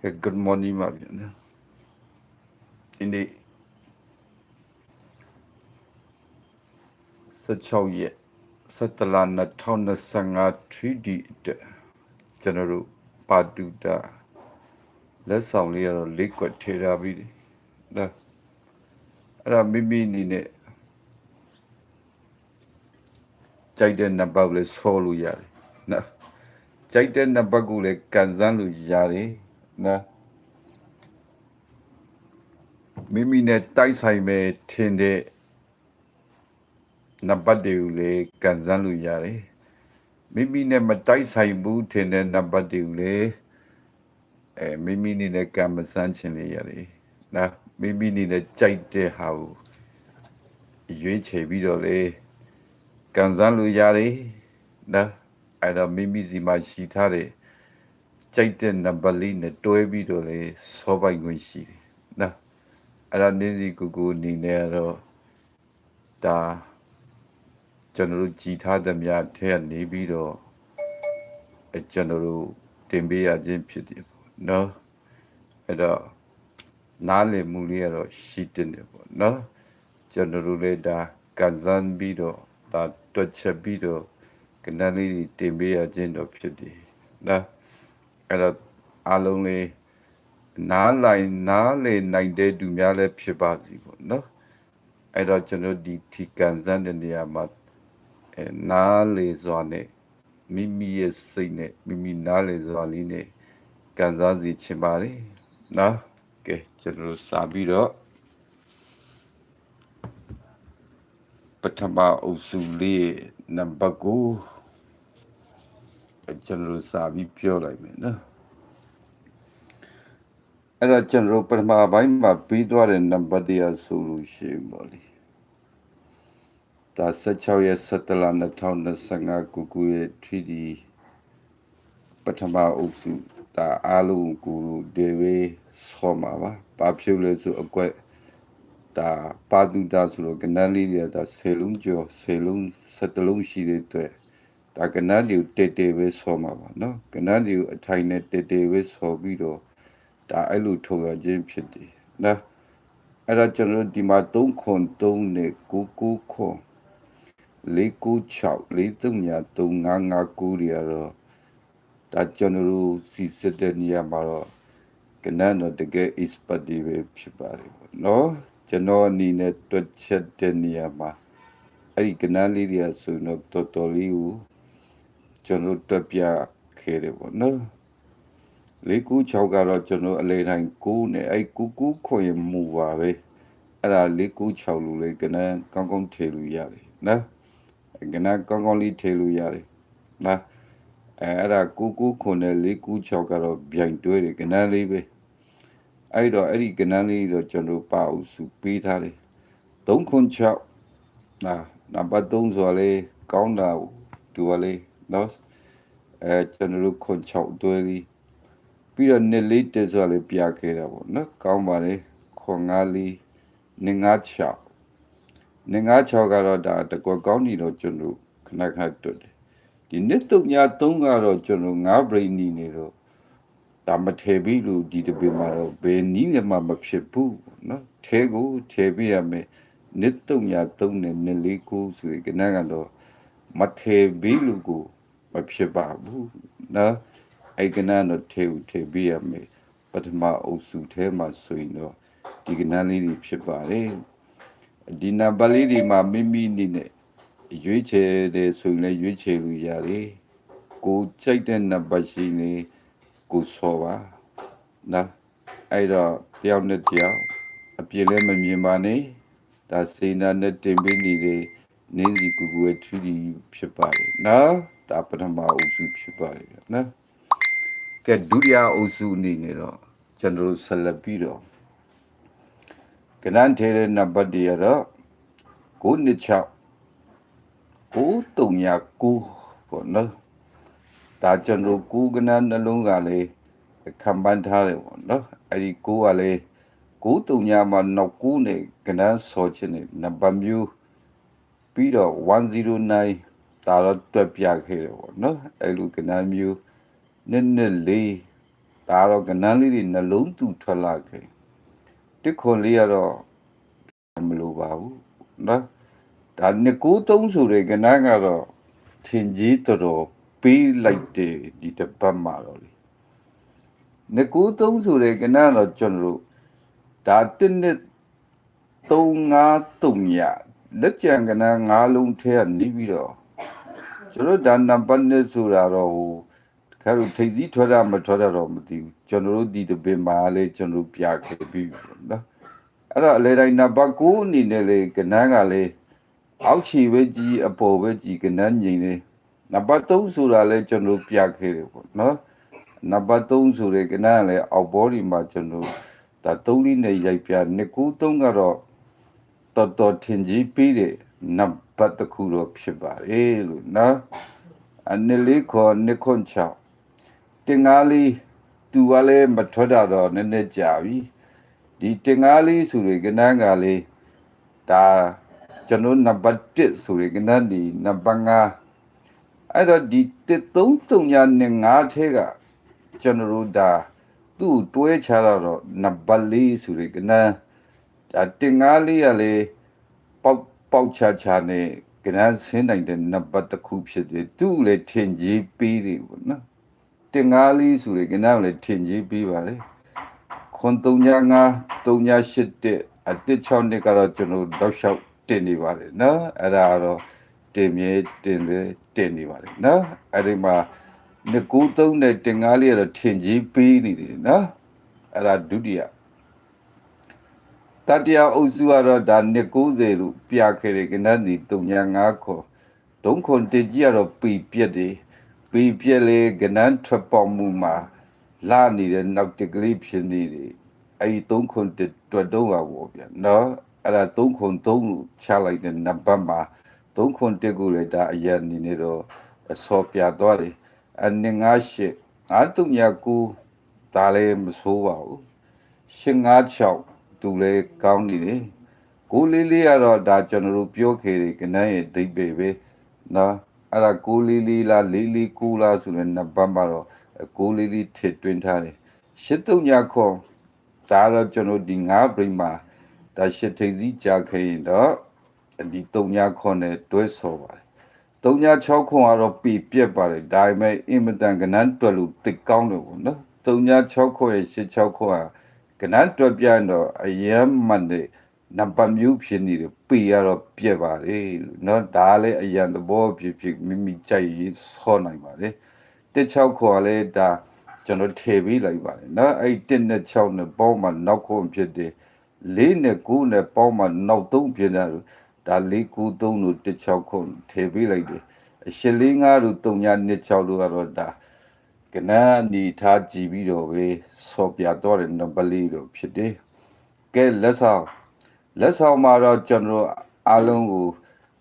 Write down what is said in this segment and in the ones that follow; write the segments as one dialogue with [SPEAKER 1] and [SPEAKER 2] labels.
[SPEAKER 1] Okay, good morning ပါဗျာနော်ဒီနေ့16ရက်17လ2025 3D အတွက်ကျွန်တော်တို့ပါတူတာလက်ဆောင်လေးကတော့လေးကွက်ထေထားပြီးတယ်နော်အဲ့ဒါမိမိအနေနဲ့ကြိုက်တဲ့နံပါတ်ကိုလည်းဆောလို့ရတယ်နော်ကြိုက်တဲ့နံပါတ်ကိုလည်းကန်ဆန်းလို့ရတယ် နော်မိမိနဲ့တိုက်ဆိုင်မဲ့ထင်တဲ့နံပါတ်တွေကိုလည်းကန်ဆန်းလို့ရတယ်မိမိနဲ့မတိုက်ဆိုင်ဘူးထင်တဲ့နံပါတ်တွေကိုလည်းအဲမိမိနဲ့လည်းကံမဆန်းချင်လေရတယ်နော်မိမိနဲ့ကြိုက်တဲ့ဟာကိုရွေးချယ်ပြီးတော့လေကန်ဆန်းလို့ရတယ်နော်အဲ့တော့မိမိစီမှာရှိထားတဲ့ ကြိုက်တဲ့နံပါတ်လေးနဲ့တွဲပြီးတော့လေစောပိုင်ခွင့်ရှိတယ်နော်အဲ့ဒါနေစီကူကူအနေနဲ့ကတော့ဒါကျွန်တော်တို့ကြည်ထားသမျှထဲကနေပြီးတော့အဲကျွန်တော်တို့တင်ပေးရခြင်းဖြစ်တယ်ပေါ့နော်အဲ့တော့နားလည်မှုလေးကတော့ရှိတင်တယ်ပေါ့နော်ကျွန်တော်တို့လည်းဒါကန်ဆန်းပြီးတော့ဒါတွက်ချက်ပြီးတော့ကဏ္ဍလေးတွေတင်ပေးရခြင်းတော့ဖြစ်တယ်နော် အဲ့တော့အားလုံးလေးနားလိုက်နားလေနိုင်တဲ့သူများလည်းဖြစ်ပါစီပေါ့နော်အဲ့တော့ကျွန်တော်ဒီထီကန်ဆန်းတဲ့နေရာမှာအဲနားလေစွာနဲ့မိမိရဲ့စိတ်နဲ့မိမိနားလေစွာလေးနဲ့ကန်စားစီချင်ပါလေနော်ကဲကျွန်တော်စာပြီးတော့ပထမအုပ်စုလေးနံပါတ်ကို ကျွန်တော်စာပြီးပြောလိုက်မယ်နော်အဲ့တော့ကျွန်တော်ပထမပိုင်းမှာပြီးသွားတဲ့နံပါတ်တရားဆိုလို့ရှိရင်ပေါ့လေဒါ16ရက်17လ2025ခုခုရဲ့ 3D ပထမအုပ်စုဒါအားလုံးကိုဒေဝေဆောမှာပါဘာဖြစ်လဲဆိုအကွက်ဒါပါတူတာဆိုတော့ကနန်းလေးတွေဒါ10လုံးကျော်10လုံး17လုံးရှိတဲ့အတွက် ဒါကနတ်လီကိုတေတေပဲဆောမှာပါနော်ကနတ်လီကိုအထိုင်နဲ့တေတေပဲဆောပြီးတော့ဒါအဲ့လိုထုတ်ရခြင်းဖြစ်တယ်နော်အဲ့တော့ကျွန်တော်ဒီမှာ3ခွန်3နဲ့9 9ခွန်496 4393 959တွေကတော့ဒါကျွန်တော်တို့စီစစ်တဲ့နေရာမှာတော့ကနန်တော့တကယ် expert တွေပဲဖြစ်ပါတယ်ပေါ့နော်ကျွန်တော်အနေနဲ့တွက်ချက်တဲ့နေရာမှာအဲ့ဒီကနန်လေးတွေကဆိုတော့တော်တော်လေးကို ကျွန်တော်တွက်ပြခဲ့တယ်ပေါ့နော်လေးကူး6ကတော့ကျွန်တော်အလေတိုင်း9နဲ့အဲ့ကူကူခွင်မူပါပဲအဲ့ဒါလေးကူး6လို့လေကနန်းကောင်းကောင်းထည့်လို့ရတယ်နော်ကနန်းကောင်းကောင်းလေးထည့်လို့ရတယ်နော်အဲအဲ့ဒါကူကူခွန်နဲ့လေးကူး6ကတော့ဗျိုင်တွဲတယ်ကနန်းလေးပဲအဲ့တော့အဲ့ဒီကနန်းလေးတော့ကျွန်တော်ပါအောင်စုပေးထားတယ်3ခွန်6နာနံပါတ်3ဆိုလေကောင်းတာတူပါလေ နော်အဲကျွန်တော်ခွန်6တွဲလေးပြီးတော့နှစ်လေးတက်ဆိုလေပြခဲ့တာပေါ့နော်ကောင်းပါလေခွန်5လေးနေ9 6နေ9 6ကတော့ဒါတကွကောင်းနေတော့ကျွန်တော်ခဏခဏတွတ်တယ်ဒီနှစ်တုံညာ3ကတော့ကျွန်တော်9 brain နေနေတော့ဒါမထေပြီလို့ဒီတပေမှာတော့ဘယ်နည်းနဲ့မှမဖြစ်ဘူးနော်ထဲကိုထဲပြရမယ်နှစ်တုံညာ3နဲ့နှစ်လေးကိုဆိုရင်ကနကတော့မထေပြီလို့ကိုမ ဖြစ်ပါဘူးနော်အဲ့ကနတော့ထဲကိုထဲပြရမယ်ပထမအုပ်စုထဲမှာဆိုရင်တော့ဒီကနလေးတွေဖြစ်ပါတယ်ဒီနံပါတ်လေးတွေမှာမိမိအနေနဲ့ရွေးချယ်တယ်ဆိုရင်လည်းရွေးချယ်လို့ရတယ်ကိုကြိုက်တဲ့နံပါတ်ရှိနေကိုစောပါနော်အဲ့တော့တယောက်နဲ့တယောက်အပြည့်လည်းမမြင်ပါနဲ့ဒါစေနာနဲ့တင်ပေးနေတဲ့နင်းစီကူကူရဲ့ 3D ဖြစ်ပါတယ်နော် ဒါပထမအုပ်စုဖြစ်ပါတယ်နော်ကဲဒုတိယအုပ်စုအနေနဲ့တော့ကျွန်တော်တို့ဆက်လက်ပြီးတော့ကနန်းထဲတဲ့နံပါတ်တွေကတော့9နှစ်6 939ပေါ့နော်ဒါကျွန်တော်ကိုကနန်းနှလုံးကလေးခံပန်းထားတယ်ပေါ့နော်အဲ့ဒီ9ကလေး939မှာနောက်9နဲ့ကနန်းဆော်ခြင်းနဲ့နံပါတ်မျိုးပြီးတော့109 ဒါတော့တွက်ပြခဲ့တယ်ပေါ့နော်အဲ့လိုကနန်းမျိုးနည်းနည်းလေးဒါကတော့ကနန်းလေးတွေနှလုံးသူထွက်လာခဲ့တစ်ခွန်လေးကတော့မလိုပါဘူးနော်ဒါနှစ်ကိုသုံးဆိုတဲ့ကနန်းကတော့ထင်ကြီးတော်တော်ပေးလိုက်တယ်ဒီတစ်ပတ်မှာတော့လေနှစ်ကိုသုံးဆိုတဲ့ကနန်းတော့ကျွန်တော်တို့ဒါတစ်နှစ်353ရလက်ကြံကနန်း၅လုံးထဲကနေပြီးတော့ ကျွန်တော်ဒါနံပါတ်1ဆိုတာတော့ဟိုခါတို့ထိပ်စည်းထွက်တာမထွက်တာတော့မသိဘူးကျွန်တော်တို့ဒီတပင်မှာလေကျွန်တော်တို့ပြခဲ့ပြီးနော်အဲ့တော့အလေတိုင်းနံပါတ်9အနေနဲ့လေကနန်းကလေအောက်ခြေပဲကြီးအပေါ်ပဲကြီးကနန်းငိန်လေနံပါတ်3ဆိုတာလေကျွန်တော်တို့ပြခဲ့တယ်ပေါ့နော်နံပါတ်3ဆိုတဲ့ကနန်းကလေအောက်ဘောဒီမှာကျွန်တော်ဒါ3လေးနဲ့ရိုက်ပြနှစ်ကူ3ကတော့တော်တော်ထင်ကြီးပြီးတဲ့ နံပါတ်တစ်ခုတော့ဖြစ်ပါတယ်လို့နော်အနည်းလေးခေါ်နှစ်ခွန်ချောင်းတင်ကားလေးသူကလည်းမထွက်တာတော့နည်းနည်းကြာပြီဒီတင်ကားလေးဆိုရယ်ကနန်းကလေးဒါကျွန်တော်နံပါတ်1ဆိုရယ်ကနန်းဒီနံပါတ်5အဲ့တော့ဒီ339ညာနဲ့5ထဲကကျွန်တော်တို့ဒါသူ့ကိုတွဲချတော့နံပါတ်4ဆိုရယ်ကနန်းဒါတင်ကားလေးကလေပေါက် ပေါက်ချာချာနဲ့ကနန်းဆင်းနိုင်တဲ့နံပါတ်တစ်ခုဖြစ်တယ်သူ့ကိုလည်းထင်ကြီးပေးတယ်ပေါ့နော်တင်ကားလေးဆိုရယ်ကနန်းကိုလည်းထင်ကြီးပေးပါလေခွန်395 388တဲ့အတစ်6နှစ်ကတော့ကျွန်တော်တောက်လျှောက်တင်နေပါတယ်နော်အဲ့ဒါကတော့တင်မြဲတင်လေတင်နေပါတယ်နော်အဲ့ဒီမှာ293နဲ့တင်ကားလေးကတော့ထင်ကြီးပေးနေတယ်နော်အဲ့ဒါဒုတိယ တတိယအုပ်စုကတော့ဒါနှစ်90လို့ပြခဲ့တယ်ကနန်းဒီ305ခေါ်ဒုံခွန်တကြီးကတော့ပီပြက်တယ်ပီပြက်လေကနန်းထွက်ပေါ်မှုမှာလာနေတဲ့နောက်တကလေးဖြစ်နေတယ်အဲ့ဒီ3ခွန်တတွတ်တော့ပါဘောဗျာနော်အဲ့ဒါ3ခွန်3လို့ချလိုက်တဲ့နံပါတ်မှာ3ခွန်တကူလေဒါအရင်နေနေတော့အစောပြသွားတယ်အနည်း98 939ဒါလည်းမဆိုးပါဘူး856 သူလည်းကောင်းနေတယ်ကိုလေးလေးကတော့ဒါကျွန်တော်တို့ပြောခဲ့တယ်ကနန်းရဲ့ဒိတ်ပေပဲနော်အဲ့ဒါကိုလေးလေးလားလေးလေးကိုလားဆိုတဲ့နံပါတ်မှာတော့ကိုလေးလေးထစ်တွင်းထားတယ်83ညခေါ်ဒါတော့ကျွန်တော်ဒီ9 brain မှာဒါရှစ်ထိပ်စီးကြာခဲ့ရင်တော့ဒီ3ညခေါ်နဲ့တွဲဆော်ပါတယ်3ည6ခွန်ကတော့ပြပြက်ပါတယ်ဒါပေမဲ့အင်မတန်ကနန်းတွက်လို့တိတ်ကောင်းတယ်ပေါ့နော်3ည6ခွန်ရဲ့8 6ခွန်က ကနတ်တော့ပြန်တော့အယမ်းမှန်တဲ့နံပါတ်မျိုးဖြစ်နေတယ်ပေရတော့ပြက်ပါလေနော်ဒါလည်းအယံသဘောဖြစ်ဖြစ်မိမိကြိုက်ရေးဆော့နိုင်ပါလေတစ်ချောက်ခေါ်လဲဒါကျွန်တော်ထည့်ပေးလိုက်ပါလေနော်အဲ့တစ်နဲ့6နဲ့ပေါင်းမှနောက်ခုဖြစ်တယ်၄နဲ့9နဲ့ပေါင်းမှနောက်3ဖြစ်တယ်ဒါ၄9 3တို့တစ်ချောက်ခုထည့်ပေးလိုက်တယ်အရှင်း၄5တို့3ည2 6တို့ကတော့ဒါ ကနန်းဒီထားကြည့်ပြီးတော့ပဲဆော်ပြတော့တဲ့နံပါတ်လေးတော့ဖြစ်တယ်ကဲလက်ဆောင်လက်ဆောင်မှာတော့ကျွန်တော်တို့အားလုံးကို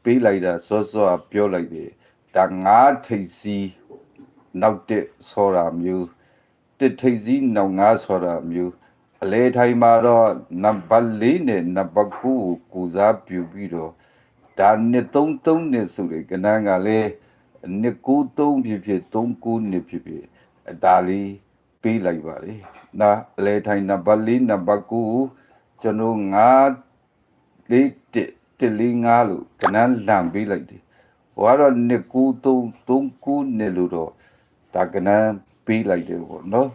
[SPEAKER 1] ပေးလိုက်တာစောစောပြောလိုက်တယ်ဒါငါးထိပ်စီးနောက်တက်ဆောတာမျိုးတစ်ထိပ်စီးနောက်ငါးဆောတာမျိုးအလဲထိုင်မှာတော့နံပါတ်၄နဲ့နံပါတ်9ကိုကူစားပြုပြီးတော့ဒါနှစ်33နှစ်ဆိုတဲ့ကနန်းကလည်းနှစ်93ဖြစ်ဖြစ်39နှစ်ဖြစ်ဖြစ် ဒါလေးပေးလိုက်ပါလေနော်အလဲထိုင်နံပါတ်၄နံပါတ်9ကိုကျွန်တော်9လေးတစ်တစ်လေးငါလို့ကနန်းလန့်ပေးလိုက်တယ်ဟိုကတော့နှစ်ကူသုံးသုံးကူနှစ်လို့တော့ဒါကနန်းပေးလိုက်တယ်ပေါ့နော်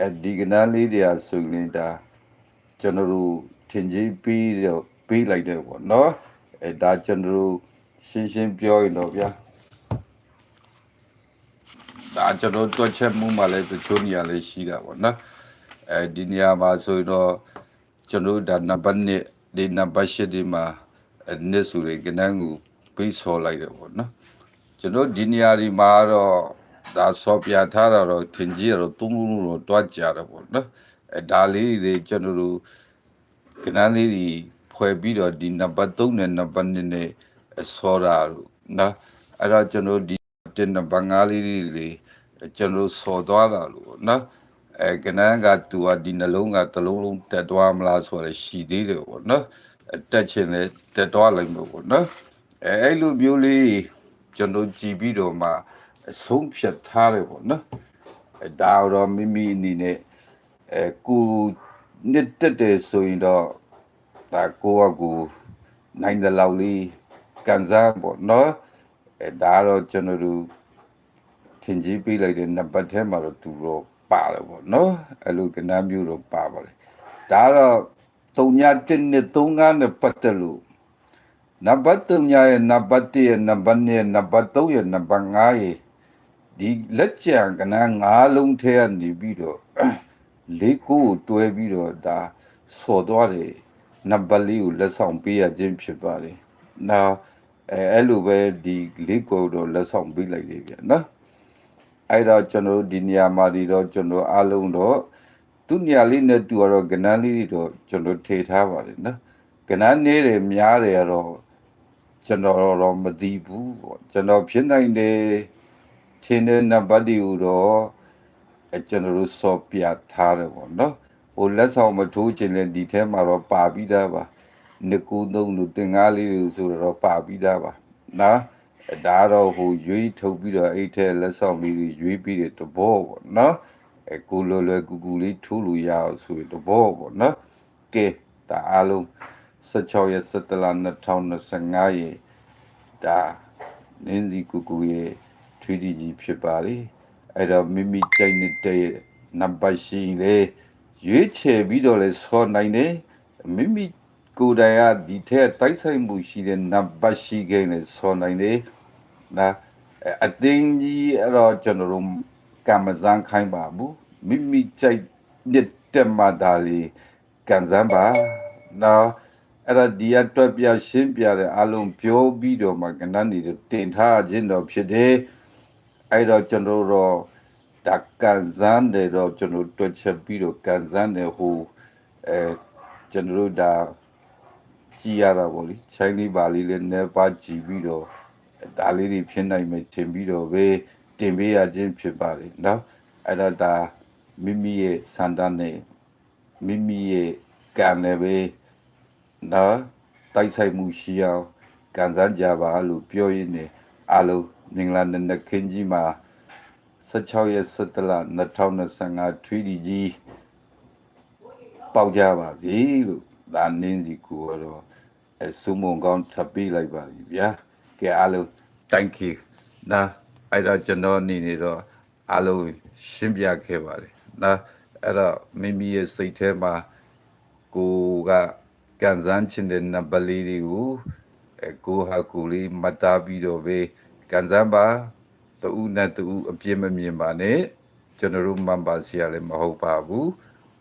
[SPEAKER 1] အဲဒီကနန်းလေးတွေကဆိုရင်ဒါကျွန်တော်တို့ထင်ကြီးပေးတော့ပေးလိုက်တယ်ပေါ့နော်အဲဒါကျွန်တော်တို့ရှင်းရှင်းပြောရင်တော့ဗျာ ဒါကျွန်တော်တို့တွက်ချက်မှုမှလည်းတချို့နေရာလေးရှိတာပေါ့နော်အဲဒီနေရာမှာဆိုရင်တော့ကျွန်တော်တို့ဒါနံပါတ်1ဒီနံပါတ်8ဒီမှာအဲနှစ်ဆိုရယ်ကနန်းကိုပေးဆော်လိုက်တယ်ပေါ့နော်ကျွန်တော်ဒီနေရာဒီမှာတော့ဒါဆော်ပြထားတာတော့ထင်ကြီးတော့သုံးလုံးတော့တွားကြတယ်ပေါ့နော်အဲဒါလေးတွေကျွန်တော်တို့ကနန်းလေးတွေဖွဲ့ပြီးတော့ဒီနံပါတ်3နဲ့နံပါတ်2နဲ့ဆော်တာလို့နော်အဲ့တော့ကျွန်တော်ဒီ တင်နံပါတ်5လေးတွေကျွန်တော်ဆော်သွားတာလို့ပေါ့နော်အဲကနန်းကသူကဒီနှလုံးကတစ်လုံးလုံးတက်သွားမလားဆိုရယ်ရှိသေးတယ်ပေါ့နော်အဲတက်ချင်လဲတက်သွားလိုက်မှာပေါ့နော်အဲအဲ့လိုမျိုးလေးကျွန်တော်ကြည်ပြီးတော့မှအဆုံးဖြတ်ထားတယ်ပေါ့နော်အဲဒါတော့မိမိအနေနဲ့အဲကိုနှစ်တက်တယ်ဆိုရင်တော့ဒါကိုကကိုနိုင်တဲ့လောက်လေးကန်စားပေါ့နော် အဲဒါတော့ကျွန်တော်တို့ထင်ကြီးပေးလိုက်တဲ့နံပါတ်ထဲမှာတော့သူတော့ပါတယ်ပေါ့နော်အဲ့လိုကဏ္ဍမျိုးတော့ပါပါတယ်ဒါတော့တုံညာ1နဲ့3နဲ့ပတ်သက်လို့နံပါတ်3ရဲ့နံပါတ်1ရဲ့နံပါတ်2ရဲ့နံပါတ်3ရဲ့နံပါတ်5ရဲ့ဒီလက်ကျန်ကဏ္ဍ5လုံးထဲကနေပြီးတော့လေးကိုကိုတွဲပြီးတော့ဒါဆော်သွားတယ်နံပါတ်လေးကိုလက်ဆောင်ပေးရခြင်းဖြစ်ပါတယ်။နောက် အဲအဲ့လိုပဲဒီလေးကိုတော့လက်ဆောင်ပေးလိုက်တယ်ဗျာနော်။အဲ့တော့ကျွန်တော်တို့ဒီနေရာမှာဒီတော့ကျွန်တော်အားလုံးတော့သူနေရာလေးနဲ့တူတော့ကဏ္ဍလေးတွေတော့ကျွန်တော်ထေထားပါတယ်နော်။ကဏ္ဍနေတယ်များတယ်ကတော့ကျွန်တော်တော့မသိဘူးပေါ့ကျွန်တော်ဖြစ်နိုင်တယ်ထင်းတဲ့နံပါတ်တွေကိုတော့အဲကျွန်တော်တို့စော်ပြထားတယ်ပေါ့နော်ဟိုလက်ဆောင်မထိုးခြင်းလည်းဒီထဲမှာတော့ပါပြီးသားပါ ငကူသုံးလို့တင်ကားလေးလို့ဆိုတော့ပါပြီးသားပါနော်အဲဒါတော့ဟိုရွေးထုတ်ပြီးတော့အဲ့ထဲလက်ဆောင်လေးတွေရွေးပြီးတဲ့တဘောပေါ့နော်အဲကိုလွယ်လွယ်ကူကူလေးထိုးလို့ရအောင်ဆိုတဲ့တဘောပေါ့နော်ကဲဒါအားလုံး16ရက်17လ2025ရက်ဒါနင်းစီကူကူရဲ့ထွေးတီကြီးဖြစ်ပါလေအဲ့တော့မိမိကြိုက်နေတဲ့နံပါတ်ရှိလေရွေးချယ်ပြီးတော့လဲဆော်နိုင်တယ်မိမိ ကိုယ်တိုင်ကဒီထဲတိုက်ဆိုင်မှုရှိတဲ့နံပါတ်ရှိခဲ့လဲဆော်နိုင်တယ်နာအဲ့အတင်းကြီးအဲ့တော့ကျွန်တော်တို့ကံမစမ်းခိုင်းပါဘူးမိမိကြိုက်တဲ့မှာဒါလေးကံစမ်းပါနော်အဲ့ဒါဒီအတွက်ပြရှင်းပြတဲ့အလုံးပြောပြီးတော့မှကဏ္ဍနေတင်ထားခြင်းတော့ဖြစ်တယ်အဲ့တော့ကျွန်တော်တို့ဒါကန်စမ်းတယ်တော့ကျွန်တော်တွက်ချက်ပြီးတော့ကန်စမ်းတယ်ဟိုအဲကျွန်တော်တို့ဒါ ကြည်ရတာပေါ့လေချိုင်းလေးပါလေးလည်းနေပါကြည်ပြီးတော့ဒါလေးတွေဖြစ်နိုင်မယ်ထင်ပြီးတော့ပဲတင်ပေးရခြင်းဖြစ်ပါတယ်နော်အဲ့တော့ဒါမိမိရဲ့စန္ဒနဲ့မိမိရဲ့ကံနဲ့ပဲနော်တိုက်ဆိုင်မှုရှိအောင်ကန်စမ်းကြပါလို့ပြောရင်းနဲ့အားလုံးမင်္ဂလာနံနက်ခင်းကြီးမှာ16ရက်17လ2025ထွေးဒီကြီးပေါက်ကြပါစေလို့ ဒါနင်းစီကိုတော့အဆုမုံကောင်းထပ်ပေးလိုက်ပါလိဗျာကဲအားလုံး thank you နာအဲ့တော့ကျွန်တော်အနေနဲ့တော့အားလုံးရှင်းပြခဲ့ပါတယ်နာအဲ့တော့မိမိရဲ့စိတ်ထဲမှာကိုကကန်စမ်းချင်တဲ့နံပါတ်လေးတွေကိုအဲကိုဟာကိုလေးမှတ်သားပြီးတော့ပဲကန်စမ်းပါတူနဲ့တူအပြစ်မမြင်ပါနဲ့ကျွန်တော်တို့မန်ပါစီရလည်းမဟုတ်ပါဘူး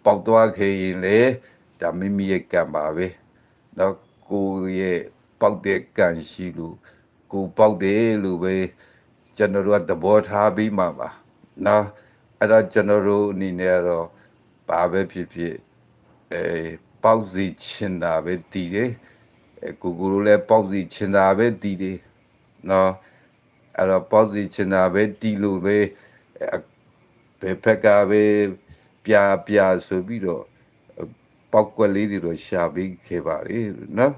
[SPEAKER 1] ပေါက်သွားခဲ့ရင်လေ ဒါမိမိရဲ့ကံပါပဲတော့ကိုရဲ့ပေါက်တဲ့ကံရှိလို့ကိုပေါက်တယ်လို့ပဲကျွန်တော်တို့ကသဘောထားပြီးမှပါနော်အဲ့တော့ကျွန်တော်တို့အနေနဲ့တော့ဘာပဲဖြစ်ဖြစ်အဲပေါက်စီချင်တာပဲတည်တယ်အဲကိုကိုလိုလည်းပေါက်စီချင်တာပဲတည်တယ်နော်အဲ့တော့ပေါက်စီချင်တာပဲတည်လို့ပဲဘယ်ဖက်ကပဲပြာပြာဆိုပြီးတော့ ပောက်ကွက်လေးတွေတော့ရှာပေးခဲ့ပါလေနော်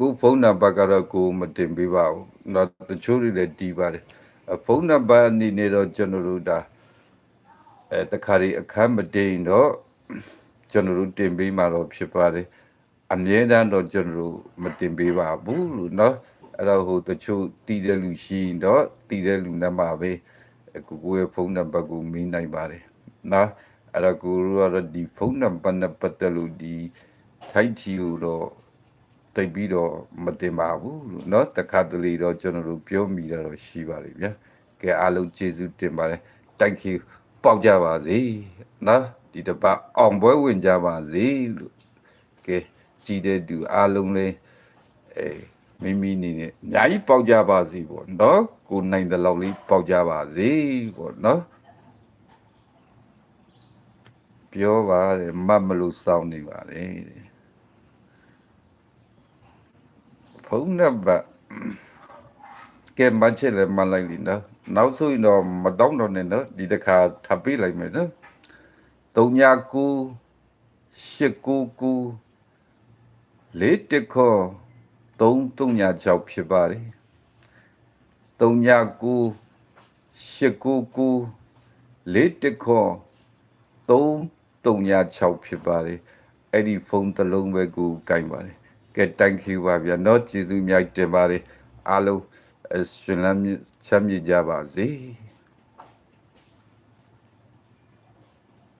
[SPEAKER 1] ကိုဖုန်းနံပါတ်ကတော့ကိုမတင်ပေးပါဘူးနော်တချို့တွေလည်းတီးပါတယ်ဖုန်းနံပါတ်အနေနဲ့တော့ကျွန်တော်တို့ဒါအဲတခါဒီအခမ်းမတင်တော့ကျွန်တော်တို့တင်ပေးမှာတော့ဖြစ်ပါတယ်အမြဲတမ်းတော့ကျွန်တော်တို့မတင်ပေးပါဘူးလို့နော်အဲ့တော့ဟိုတချို့တီးတဲ့လူရှိရင်တော့တီးတဲ့လူနဲ့မှာပဲကိုကိုရဲ့ဖုန်းနံပါတ်ကိုမင်းနိုင်ပါတယ်နော် အဲ့တော့ကိုတို့ကတော့ဒီဖုန်းနံပါတ်နဲ့ပတ်သက်လို့ဒီထိုက်ချီကိုတော့တိတ်ပြီးတော့မတင်ပါဘူးလို့เนาะတခါတလေတော့ကျွန်တော်တို့ပြောမိတာတော့ရှိပါလိမ့်ဗျာကဲအားလုံးကျေးဇူးတင်ပါတယ် thank you ပေါက်ကြပါစေเนาะဒီတစ်ပတ်အောင်ပွဲဝင်ကြပါစေလို့ကဲကြည်တဲ့သူအားလုံးလေးအဲမိမိနေနဲ့အများကြီးပေါက်ကြပါစေပေါ့เนาะကိုနိုင်တဲ့လောက်လေးပေါက်ကြပါစေပေါ့เนาะ ပြောပါတဲ့မတ်မလို့စောင့်နေပါလေတဲ့ဖုန်းနံပါတ်ကဲမန်ချက်လည်းမလိုက်လိမ့်နော်နောက်ဆိုရင်တော့မတောင်းတော့နဲ့နော်ဒီတစ်ခါထပ်ပေးလိုက်မယ်နော်39 899 4ခေါ်3336ဖြစ်ပါတယ်39 899 4ခေါ်3 396ဖြစ်ပါတယ်အဲ့ဒီဖုန်းတစ်လုံးပဲကိုကင်ပါတယ်ကဲ thank you ပါဗျာเนาะကျေးဇူးအများကြီးတင်ပါတယ်အားလုံးရှင်လမ်းချမ်းမြေ့ကြပါစေ